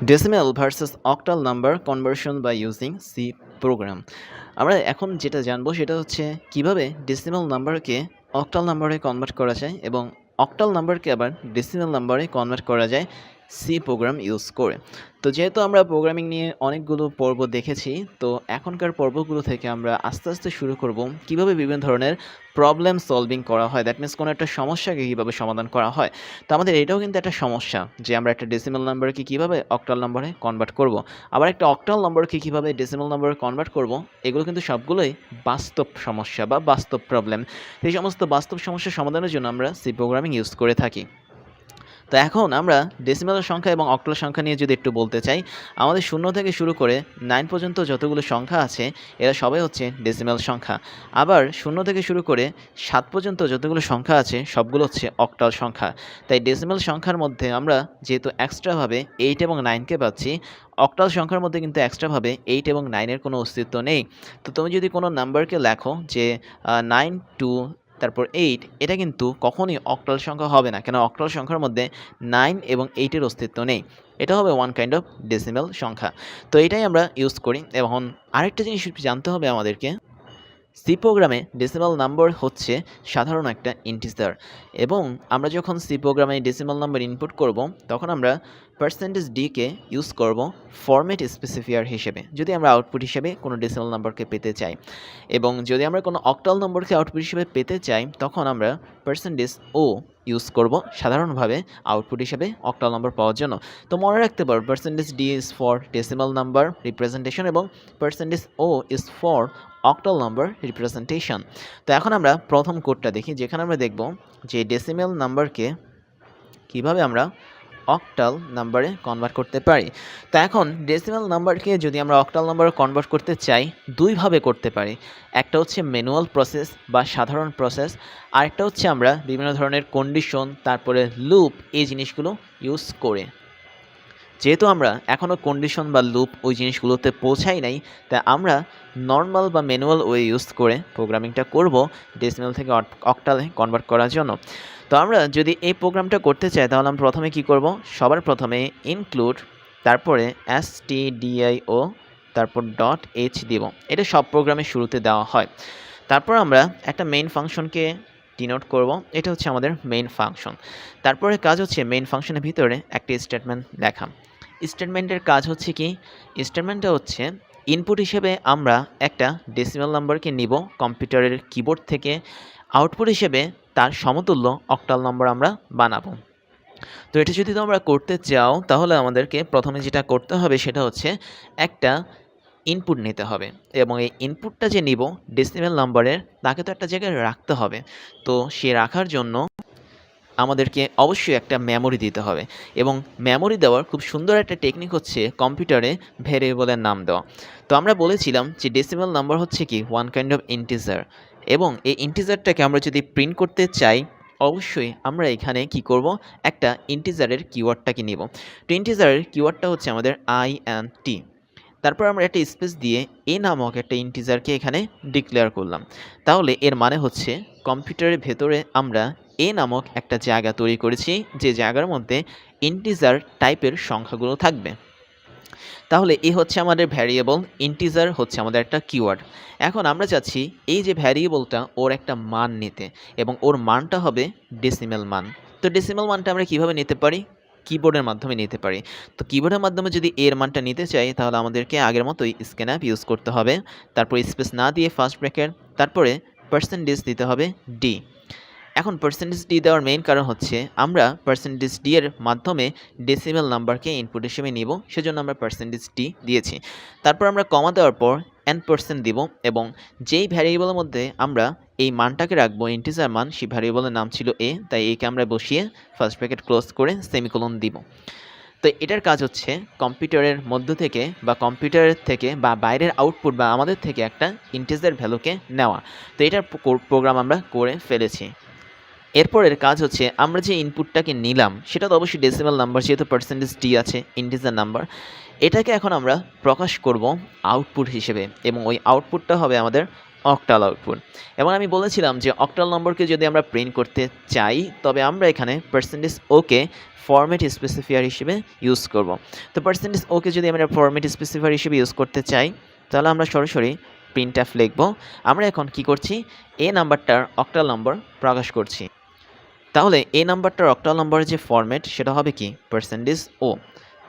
Decimal versus octal number conversion by using C program আমরা এখন যেটা জানব সেটা হচ্ছে কীভাবে ডেসিমেল নাম্বারকে অক্টাল নাম্বারে কনভার্ট করা যায় এবং অক্টাল নাম্বারকে আবার ডেসিমেল নাম্বারে কনভার্ট করা যায় সি প্রোগ্রাম ইউজ করে। তো যেহেতু আমরা প্রোগ্রামিং নিয়ে অনেকগুলো পর্ব দেখেছি, তো এখনকার পর্বগুলো থেকে আমরা আস্তে আস্তে শুরু করব কীভাবে বিভিন্ন ধরনের প্রবলেম সলভিং করা হয়। দ্যাট মিনস কোনো একটা সমস্যাকে কীভাবে সমাধান করা হয়। তো আমাদের এটাও কিন্তু একটা সমস্যা যে আমরা একটা ডেসিমেল নাম্বারকে কীভাবে অক্টাল নাম্বারে কনভার্ট করব। আবার একটা অক্টাল নাম্বারকে কীভাবে ডেসিমেল নাম্বারে কনভার্ট করব, এগুলো কিন্তু সবগুলোই বাস্তব সমস্যা বা বাস্তব প্রবলেম এই সমস্ত বাস্তব সমস্যার সমাধানের জন্য আমরা সি প্রোগ্রামিং ইউজ করে থাকি। তো এখন আমরা ডেসিমেলের সংখ্যা এবং অক্টাল সংখ্যা নিয়ে যদি একটু বলতে চাই, আমাদের শূন্য থেকে শুরু করে নাইন পর্যন্ত যতগুলো সংখ্যা আছে, এরা সবাই হচ্ছে ডেসিমেল সংখ্যা। আবার শূন্য থেকে শুরু করে সাত পর্যন্ত যতগুলো সংখ্যা আছে, সবগুলো হচ্ছে অক্টাল সংখ্যা। তাই ডেসিমেল সংখ্যার মধ্যে আমরা যেহেতু এক্সট্রাভাবে এইট এবং নাইনকে পাচ্ছি অক্টাল সংখ্যার মধ্যে কিন্তু এক্সট্রাভাবে এইট এবং নাইনের কোনো অস্তিত্ব নেই। তো তুমি যদি কোনো নাম্বারকে লেখো যে নাইন টু তারপর এইট এটা কিন্তু কখনই অক্টাল সংখ্যা হবে না। কেন অক্টাল সংখ্যার মধ্যে নাইন এবং এইটের অস্তিত্ব নেই। এটা হবে ওয়ান কাইন্ড অফ ডেসিমেল সংখ্যা। তো এটাই আমরা ইউজ করি। এবং আরেকটা জিনিস জানতে হবে আমাদেরকে। সি প্রোগ্রামে ডেসিমাল নাম্বার হচ্ছে সাধারণ একটা ইন্টিজার এবং আমরা যখন সি প্রোগ্রামে ডেসিমাল নাম্বার ইনপুট করব, তখন আমরা পার্সেন্টেজ ডিকে ইউজ করব ফরম্যাট স্পেসিফিয়ার হিসেবে, যদি আমরা আউটপুট হিসেবে কোনো ডেসিমাল নাম্বারকে পেতে চাই। এবং যদি আমরা কোনো অক্টাল নম্বরকে আউটপুট হিসেবে পেতে চাই, তখন আমরা পার্সেন্টেজ ও ইউজ করব সাধারণভাবে আউটপুট হিসেবে অক্টাল নম্বর পাওয়ার জন্য। তো মনে রাখতে পারো percentage D is for decimal number representation এবং percentage O is for octal number representation তো এখন আমরা প্রথম কোডটা দেখি, যেখানে আমরা দেখব যে ডেসিমেল নাম্বারকে কীভাবে আমরা অক্টাল নাম্বারে কনভার্ট করতে পারি। তো এখন ডেসিমাল নাম্বারকে যদি আমরা অক্টাল নাম্বারে কনভার্ট করতে চাই, দুইভাবে করতে পারি। একটা হচ্ছে ম্যানুয়াল প্রসেস বা সাধারণ প্রসেস আরেকটা হচ্ছে আমরা বিভিন্ন ধরনের কন্ডিশন তারপরে লুপ এই জিনিসগুলো ইউজ করে। যেহেতু আমরা এখনও কন্ডিশন বা লুপ ওই জিনিসগুলোতে পৌঁছাই নাই তাই আমরা নর্মাল বা ম্যানুয়াল ওয়ে ইউজ করে প্রোগ্রামিংটা করব ডেসিমেল থেকে অক্টালে কনভার্ট করার জন্য। তো আমরা যদি এই প্রোগ্রামটা করতে চাই, তাহলে আমরা প্রথমে কি করব? সবার প্রথমে ইনক্লুড তারপরে এস টি ডিআইও তারপর ডট এইচ দিব। এটা সব প্রোগ্রামের শুরুতে দেওয়া হয়। তারপর আমরা একটা মেইন ফাংশনকে ডিনোট করব। এটা হচ্ছে আমাদের মেইন ফাংশন তারপরে কাজ হচ্ছে মেইন ফাংশনের ভিতরে একটি স্টেটমেন্ট লেখা। স্টেটমেন্টের কাজ হচ্ছে কি? স্টেটমেন্টটা হচ্ছে ইনপুট হিসেবে আমরা একটা ডেসিমাল নাম্বারকে নিব কম্পিউটারের কিবোর্ড থেকে। আউটপুট হিসেবে তার সমতুল্য অক্টাল নম্বর আমরা বানাবো। তো এটা যদি তোমরা করতে চাও, তাহলে আমাদেরকে প্রথমে যেটা করতে হবে সেটা হচ্ছে একটা ইনপুট নিতে হবে। এবং এই ইনপুটটা যে নিব ডেসিমেল নাম্বারের তাকে তো একটা জায়গায় রাখতে হবে। তো সে রাখার জন্য আমাদেরকে অবশ্যই একটা মেমোরি দিতে হবে। এবং মেমোরি দেওয়ার খুব সুন্দর একটা টেকনিক হচ্ছে কম্পিউটারে ভেরিয়েবলের নাম দেওয়া। তো আমরা বলেছিলাম যে ডেসিমেল নাম্বার হচ্ছে কি? ওয়ান কাইন্ড অফ ইন্টিজার এবং এই ইন্টিজারটাকে আমরা যদি প্রিন্ট করতে চাই, অবশ্যই আমরা এখানে কি করব? একটা ইন্টিজারের কিওয়ার্ডটাকে নিব। তো ইন্টিজারের কিওয়ার্ডটা হচ্ছে আমাদের আই অ্যান্ড টি তারপর আমরা একটা স্পেস দিয়ে এ নামক একটা ইন্টিজারকে এখানে ডিক্লেয়ার করলাম। তাহলে এর মানে হচ্ছে কম্পিউটারের ভেতরে আমরা এ নামক একটা জায়গা তৈরি করেছি, যে জায়গার মধ্যে ইন্টিজার টাইপের সংখ্যাগুলো থাকবে। তাহলে এ হচ্ছে আমাদের ভ্যারিয়েবল ইন্টিজার হচ্ছে আমাদের একটা কিওয়ার্ড এখন আমরা চাচ্ছি এই যে ভ্যারিয়েবলটা ওর একটা মান নিতে এবং ওর মানটা হবে ডেসিমেল মান। তো ডেসিমেল মানটা আমরা কীভাবে নিতে পারি? কিবোর্ডের মাধ্যমে নিতে পারি। তো কিবোর্ডের মাধ্যমে যদি এর মানটা নিতে চাই, তাহলে আমাদেরকে আগের মতোই স্ক্যান অ্যাপ ইউজ করতে হবে। তারপর স্পেস না দিয়ে ফার্স্ট ব্র্যাকেট তারপরে পার্সেন্টেজ দিতে হবে ডি এখন পার্সেন্টেজ ডি দেওয়ার মেইন কারণ হচ্ছে আমরা পার্সেন্টেজ ডি এর মাধ্যমে ডেসিমেল নাম্বারকে ইনপুট হিসেবে নিব, সেজন্য আমরা পার্সেন্টেজ ডি দিয়েছি। তারপর আমরা কমা দেওয়ার পর এন পার্সেন্ট দিব এবং যেই ভ্যারিয়েবলের মধ্যে আমরা এই মানটাকে রাখব ইন্টিজার মান, সেই ভ্যারিয়েবলের নাম ছিল এ তাই একে আমরা বসিয়ে ফার্স্ট ব্র্যাকেট ক্লোজ করে সেমিকোলন দিব। তো এটার কাজ হচ্ছে কম্পিউটারের মধ্য থেকে বা কম্পিউটারের থেকে বা বাইরের আউটপুট বা আমাদের থেকে একটা ইন্টিজার ভ্যালুকে নেওয়া। তো এটার প্রোগ্রাম আমরা করে ফেলেছি। এরপরের কাজ হচ্ছে, আমরা যে ইনপুটটাকে নিলাম, সেটা তো অবশ্যই ডেসিমাল নাম্বার যেহেতু পার্সেন্টেজ ডি আছে ইন্টিজার নাম্বার এটাকে এখন আমরা প্রকাশ করব আউটপুট হিসেবে, এবং ওই আউটপুটটা হবে আমাদের অক্টাল আউটপুট এবং আমি বলেছিলাম যে অক্টাল নম্বরকে যদি আমরা প্রিন্ট করতে চাই, তবে আমরা এখানে পার্সেন্টেজ ওকে ফরম্যাট স্পেসিফায়ার হিসেবে ইউজ করব। তো পার্সেন্টেজ ওকে যদি আমরা ফরম্যাট স্পেসিফায়ার হিসেবে ইউজ করতে চাই, তাহলে আমরা সরাসরি প্রিন্ট অ্যাফ লিখব। আমরা এখন কি করছি? এ নাম্বারটার অক্টাল নম্বর প্রকাশ করছি। তাহলে এই নাম্বারটার অক্টাল নাম্বারের যে ফরম্যাট সেটা হবে কি? পার্সেন্টেজ ও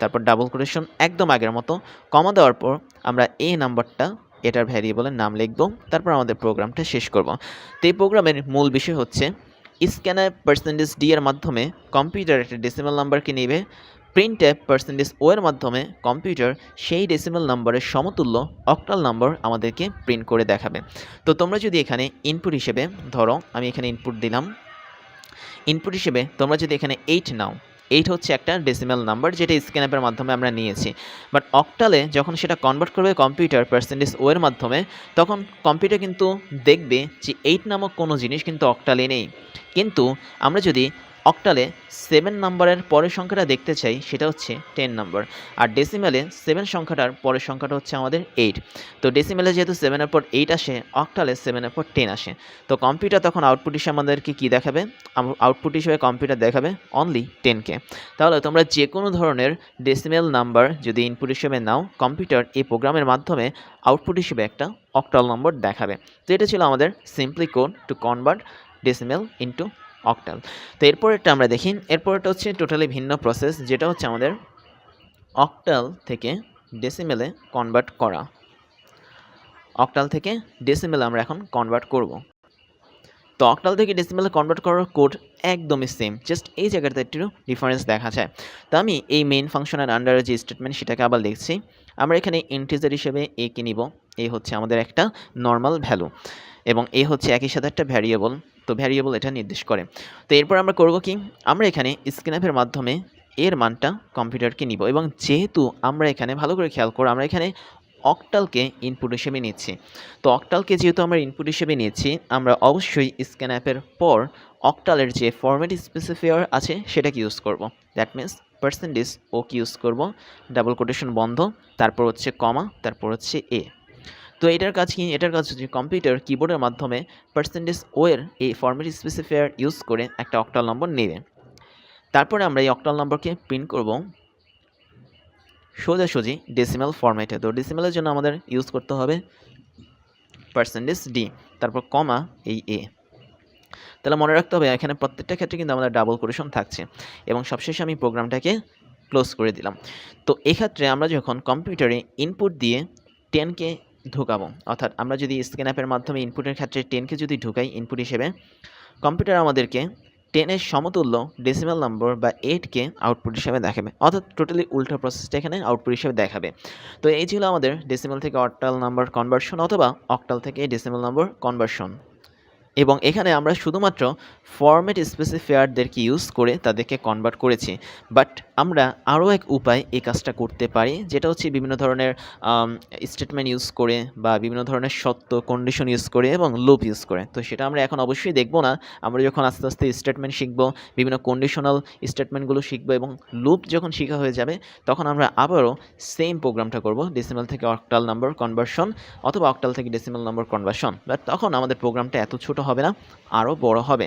তারপর ডাবল কোটেশন একদম আগের মতো। কমা দেওয়ার পর আমরা এই নাম্বারটা, এটার ভ্যারিয়েবলের নাম লিখব। তারপর আমাদের প্রোগ্রামটা শেষ করব। তো এই প্রোগ্রামের মূল বিষয় হচ্ছে স্ক্যানার পার্সেন্টেজ ডি এর মাধ্যমে কম্পিউটার একটা ডেসিমাল নাম্বারকে নেবে প্রিন্ট পার্সেন্টেজ ও এর মাধ্যমে কম্পিউটার সেই ডেসিমাল নাম্বারের সমতুল্য অক্টাল নাম্বার আমাদেরকে প্রিন্ট করে দেখাবে। তো তোমরা যদি এখানে ইনপুট হিসেবে ধরো, আমি এখানে ইনপুট দিলাম। ইনপুট হিসেবে তোমরা যদি এখানে এইট নাও এইট হচ্ছে একটা ডেসিমাল নাম্বার যেটা স্ক্যান অ্যাপের মাধ্যমে আমরা নিয়েছি। বাট অক্টালে যখন সেটা কনভার্ট করবে কম্পিউটার পার্সেন্টেজ ওয়ের মাধ্যমে, তখন কম্পিউটার কিন্তু দেখবে যে এইট নামক কোনো জিনিস কিন্তু অক্টালে নেই। কিন্তু আমরা যদি অক্টালে সেভেন নাম্বারের পরের সংখ্যাটা দেখতে চাই, সেটা হচ্ছে টেন নাম্বার। আর ডেসিমেলে সেভেন সংখ্যাটার পরের সংখ্যাটা হচ্ছে আমাদের এইট তো ডেসিমেলে যেহেতু সেভেনের পর এইট আসে, অক্টালে সেভেনের পর টেন আসে। তো কম্পিউটার তখন আউটপুট হিসেবে আমাদেরকে কী দেখাবে? আউটপুট হিসেবে কম্পিউটার দেখাবে অনলি টেনকে তাহলে তোমরা যে কোনো ধরনের ডেসিমেল নাম্বার যদি ইনপুট হিসেবে নাও কম্পিউটার এই প্রোগ্রামের মাধ্যমে আউটপুট হিসেবে একটা অক্টাল নম্বর দেখাবে। তো এটা ছিল আমাদের simply code to convert decimal into octal. তো এরপরেরটা আমরা দেখি। এরপরটা হচ্ছে টোটালি ভিন্ন প্রসেস, যেটা হচ্ছে আমাদের অক্টাল থেকে ডেসিমেলে কনভার্ট করা। অক্টাল থেকে ডেসিমেলে আমরা এখন কনভার্ট করব। তো অক্টাল থেকে ডেসিমেলে কনভার্ট করার কোড একদমই সেম, জাস্ট এই জায়গাতে একটু ডিফারেন্স দেখা যায়। তো আমি এই মেইন ফাংশনের আন্ডারে যে স্টেটমেন্ট সেটাকে আবার লিখছি। আমরা এখানে ইন্টিজার হিসেবে এ কে নিব। এ হচ্ছে আমাদের একটা নর্মাল ভ্যালু এবং এ হচ্ছে একই সাথে একটা ভ্যারিয়েবল তো ভ্যারিয়েবল এটা নির্দেশ করে। তো এরপর আমরা করব কি? আমরা এখানে স্ক্যানাপের মাধ্যমে এর মানটা কম্পিউটারকে নিব এবং যেহেতু আমরা এখানে ভালো করে খেয়াল করো, আমরা এখানে অক্টালকে ইনপুট হিসেবে নিচ্ছি। তো অক্টালকে যেহেতু আমরা ইনপুট হিসেবে নিচ্ছি, আমরা অবশ্যই স্ক্যান অ্যাপের পর অক্টালের যে ফরম্যাট স্পেসিফায়ার আছে সেটাকে ইউজ করব। দ্যাট মিন্স পার্সেন্টেজ ও কি ইউজ করব। ডাবল কোটেশন বন্ধ, তারপর হচ্ছে কমা তারপর হচ্ছে এ তো এটার কাজ কি? এটার কাজ হচ্ছে কম্পিউটার কিবোর্ডের মাধ্যমে পার্সেন্টেজ ও এর এই ফরম্যাট স্পেসিফায়ার ইউজ করে একটা অক্টাল নম্বর নেবে। তারপরে আমরা এই অক্টাল নম্বরকে প্রিন্ট করব সোজাসুজি ডেসিমাল ফরম্যাটে তো ডেসিমালের জন্য আমাদের ইউজ করতে হবে পার্সেন্টেজ ডি তারপর কমা এই এ তাহলে মনে রাখতে হবে, এখানে প্রত্যেকটা ক্ষেত্রে কিন্তু আমাদের ডাবল কোরেশন থাকছে এবং সবশেষে আমি প্রোগ্রামটাকে ক্লোজ করে দিলাম। তো এক্ষেত্রে আমরা যখন কম্পিউটারে ইনপুট দিয়ে টেনকে ঢুকাবো। অর্থাৎ আমরা যদি স্ক্যান অ্যাপের মাধ্যমে ইনপুটের ক্ষেত্রে টেনকে যদি ঢুকাই ইনপুট হিসেবে কম্পিউটার আমাদেরকে টেনের সমতুল্য ডেসিমাল নম্বর বা এইটকে আউটপুট হিসেবে দেখাবে। অর্থাৎ টোটালি উল্টো প্রসেসটা এখানে আউটপুট হিসেবে দেখাবে। তো এই ছিল আমাদের ডেসিমাল থেকে অক্টাল নাম্বার কনভার্সন অথবা অক্টাল থেকে ডেসিমাল নম্বর কনভার্সন এবং এখানে আমরা শুধুমাত্র ফরম্যাট স্পেসিফায়ারদেরকে ইউজ করে তাদেরকে কনভার্ট করেছি। বাট আমরা আরও এক উপায় এই কাজটা করতে পারি, যেটা হচ্ছে বিভিন্ন ধরনের স্টেটমেন্ট ইউজ করে বা বিভিন্ন ধরনের সত্য কন্ডিশন ইউজ করে এবং লুপ ইউজ করে। তো সেটা আমরা এখন অবশ্যই দেখব না। আমরা যখন আস্তে আস্তে স্টেটমেন্ট শিখব, বিভিন্ন কন্ডিশনাল স্টেটমেন্টগুলো শিখব এবং লুপ যখন শেখা হয়ে যাবে, তখন আমরা আবারও সেম প্রোগ্রামটা করব ডেসিমাল থেকে অক্টাল নাম্বার কনভার্সন অথবা অক্টাল থেকে ডেসিমাল নাম্বার কনভার্সন বাট তখন আমাদের প্রোগ্রামটা এত ছোট হবে না, আরও বড় হবে।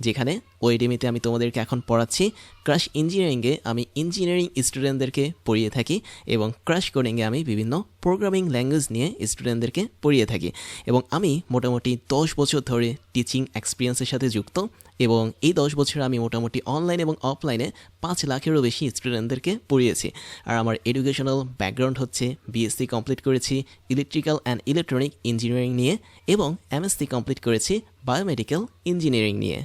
যেখানে ওয়েডেমিতে আমি তোমাদেরকে এখন পড়াচ্ছি। ক্রাশ ইঞ্জিনিয়ারিংয়ে আমি ইঞ্জিনিয়ারিং স্টুডেন্টদেরকে পড়িয়ে থাকি এবং ক্রাশ কোডিংয়ে আমি বিভিন্ন প্রোগ্রামিং ল্যাঙ্গুয়েজ নিয়ে স্টুডেন্টদেরকে পড়িয়ে থাকি। এবং আমি মোটামুটি দশ বছর ধরে টিচিং এক্সপিরিয়েন্সের সাথে যুক্ত এবং এই দশ বছর আমি মোটামুটি অনলাইন এবং অফলাইনে পাঁচ লাখেরও বেশি স্টুডেন্টদেরকে পড়িয়েছি। আর আমার এডুকেশনাল ব্যাকগ্রাউন্ড হচ্ছে বিএসসি কমপ্লিট করেছি, ইলেকট্রিক্যাল অ্যান্ড ইলেকট্রনিক ইঞ্জিনিয়ারিং নিয়ে এবং এমএসসি কমপ্লিট করেছি, বায়োমেডিক্যাল ইঞ্জিনিয়ারিং নিয়ে।